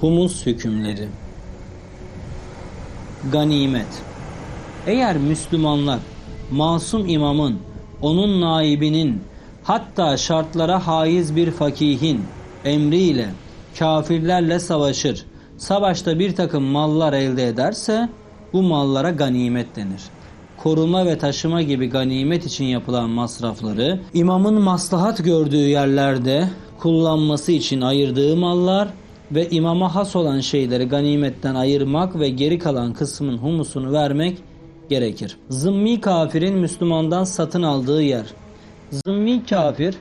Humus hükümleri Ganimet Eğer Müslümanlar masum imamın, onun naibinin, hatta şartlara haiz bir fakihin emriyle kafirlerle savaşır, savaşta bir takım mallar elde ederse bu mallara ganimet denir. Koruma ve taşıma gibi ganimet için yapılan masrafları imamın maslahat gördüğü yerlerde kullanması için ayırdığı mallar ve imama has olan şeyleri ganimetten ayırmak ve geri kalan kısmın humusunu vermek gerekir. Zımmi kafirin Müslümandan satın aldığı yer. Zımmi kafir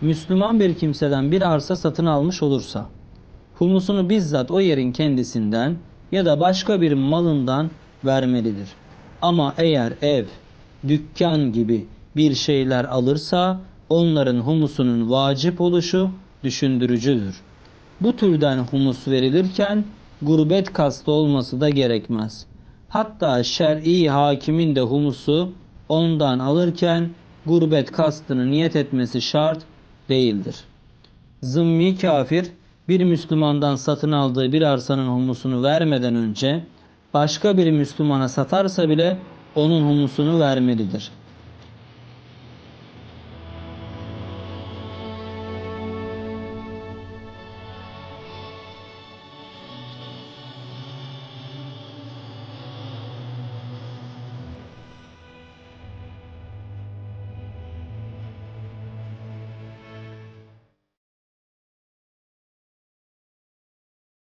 Müslüman bir kimseden bir arsa satın almış olursa humusunu bizzat o yerin kendisinden ya da başka bir malından vermelidir. Ama eğer ev, dükkan gibi bir şeyler alırsa onların humusunun vacip oluşu düşündürücüdür. Bu türden humus verilirken gurbet kastı olması da gerekmez. Hatta şer'i hakimin de humusu ondan alırken gurbet kastını niyet etmesi şart değildir. Zımmi kafir bir Müslümandan satın aldığı bir arsanın humusunu vermeden önce başka bir Müslümana satarsa bile onun humusunu vermelidir.